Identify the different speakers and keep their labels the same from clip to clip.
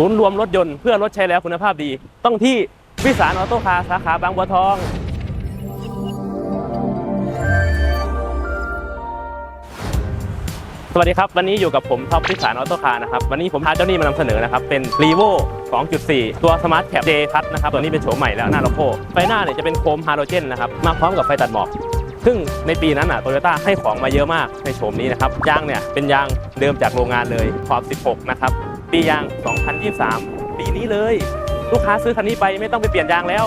Speaker 1: ศูนย์รวมรถยนต์เพื่อรถใช้แล้วคุณภาพดี ต้องที่วิสารออโต้คาร์สาขาบางบัวทอง สวัสดีครับ วันนี้อยู่กับผมท็อปพิสารออโต้คาร์นะครับ วันนี้ผมพาเจ้านี้มานำเสนอนะครับ เป็น r ีโว2.4 ตัว Smart Cap J พัทนะครับ ตัวนี้เป็นโฉมใหม่แล้วหน้าโลโก้ไฟหน้าเนี่ยจะเป็นโคมฮาโลเจนนะครับ มาพร้อมกับไฟตัดหมอกซึ่งในปีนั้นอะโตโยต้าให้ของมาเยอะมากในโฉมนี้นะครับยางเนี่ยเป็นยางเดิมจากโรงงานเลยขอบ 16 นะครับ ปียาง 2023 ปีนี้เลย ลูกค้าซื้อคันนี้ไปไม่ต้องไปเปลี่ยนยางแล้ว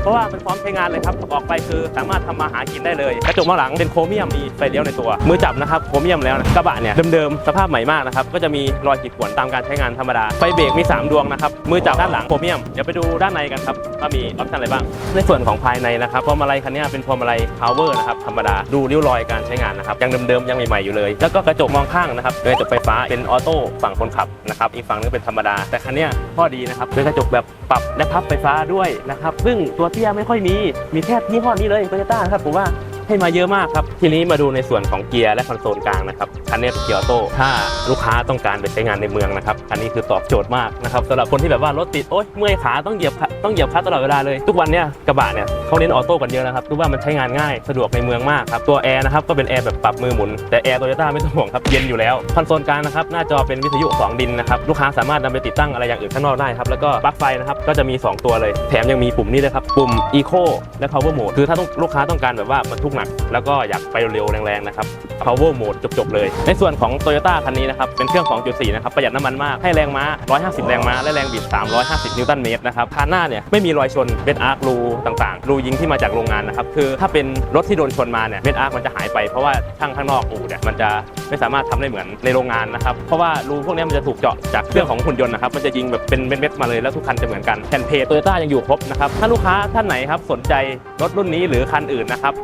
Speaker 1: เพราะว่ามันพร้อมใช้งานเลยครับออกไปคือสามารถทำมาหากินได้เลยกระจกมองหลังเป็นโครเมียมมีไฟเลี้ยวในตัวมือจับนะครับโครเมียมแล้วนะกระบะเนี่ยเดิมๆสภาพใหม่มากนะครับก็จะมีรอยขีดข่วนตามการใช้งานธรรมดาไฟเบรกมี 3 ดวงนะครับมือจับด้านหลังโครเมียมเดี๋ยวไปดูด้านในกันครับว่ามีออปชั่นอะไรบ้าง ในส่วนของภายในนะครับพวงมาลัยคันนี้เป็นพวงมาลัยพาวเวอร์นะครับธรรมดาดูริ้วรอยการใช้งานนะครับยังเดิมๆยังใหม่ๆอยู่เลย แล้วก็กระจกมองข้างนะครับเป็นกระจกไฟฟ้าเป็นออโต้ฝั่งคนขับนะครับอีกฝั่งนึงเป็นธรรมดา แต่คันนี้ข้อดีนะครับเป็นกระจกแบบปรับและพับไฟฟ้าด้วยนะครับซึ่งตัวเตี้ยไม่ค่อยมี มีแค่ยี่ห้อนี้เลยโตโยต้าครับผมว่า ให้มาเยอะมากครับ ทีนี้มาดูในส่วนของเกียร์และคอนโซลกลางนะครับคันนี้เป็นเกียร์ออโต้ถ้าลูกค้าต้องการไปใช้งานในเมืองนะครับคันนี้คือตอบโจทย์มากนะครับสำหรับคนที่แบบว่ารถติดโอ๊ยเมื่อยขาต้องเหยียบต้องเหยียบคลัตช์ตลอดเวลาเลย ทุกวันเนี้ยกระบะเนี่ยเขาเน้นออโต้กันเยอะนะครับรู้ว่ามันใช้งานง่ายสะดวกในเมืองมากครับตัวแอร์นะครับก็เป็นแอร์แบบปรับมือหมุนแต่แอร์โตโยต้าไม่ต้องห่วงครับเย็นอยู่แล้วคอนโซลกลางนะครับหน้าจอเป็นวิทยุสองดินนะครับลูกค้าสามารถนำไปติดตั้งอะไรอย่างอื่นข้างนอกได้ครับแล้วก็ปลั๊กไฟนะครับก็จะมี 2 ตัวเลย แถมยังมีปุ่มนี้ด้วยครับปุ่ม Eco และ Power Mode คือถ้าต้องลูกค้าต้องการแบบว่าบรรทุกหนักแล้วก็อยากไปเร็วแรงๆนะครับ Power Mode จบๆเลย ในส่วนของ Toyota คันนี้นะครับ เป็นเครื่อง 2.4 นะครับ ประหยัดน้ำมันมาก ให้แรงม้า 150 แรงม้า และแรงบิด 350 นิวตันเมตรนะครับคันหน้าเนี่ยไม่มีรอยชนเป็นอาร์ครูต่างๆ รูยิงที่มาจากโรงงานนะครับ คือถ้าเป็นรถที่โดนชนมาเนี่ยเม็ดอาร์คมันจะหายไปเพราะว่าช่างข้างนอกอู่เนี่ยมันจะไม่สามารถทำได้เหมือนในโรงงานนะครับ เพราะว่ารูพวกนี้มันจะถูกเจาะจากเครื่องของหุ่นยนต์นะครับ มันจะยิงแบบเป็นเม็ดๆมาเลยแล้วทุกคันจะเหมือนกันแผ่นเพจโตโยต้ายังอยู่ครบนะครับ ถ้าลูกค้าท่านไหนครับสนใจรถรุ่นนี้หรือคันอื่นนะครับ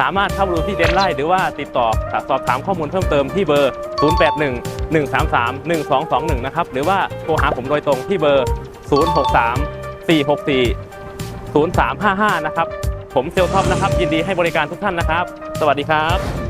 Speaker 1: สามารถเข้ามาดูที่เดนไลน์หรือว่าติดต่อสอบถามข้อมูลเพิ่มเติมที่เบอร์ 081 133 1221 นะครับ หรือว่าโทรหาผมโดยตรงที่เบอร์ 063 464 0355 นะครับ ผมเซลท็อปนะครับ ยินดีให้บริการทุกท่านนะครับ สวัสดีครับ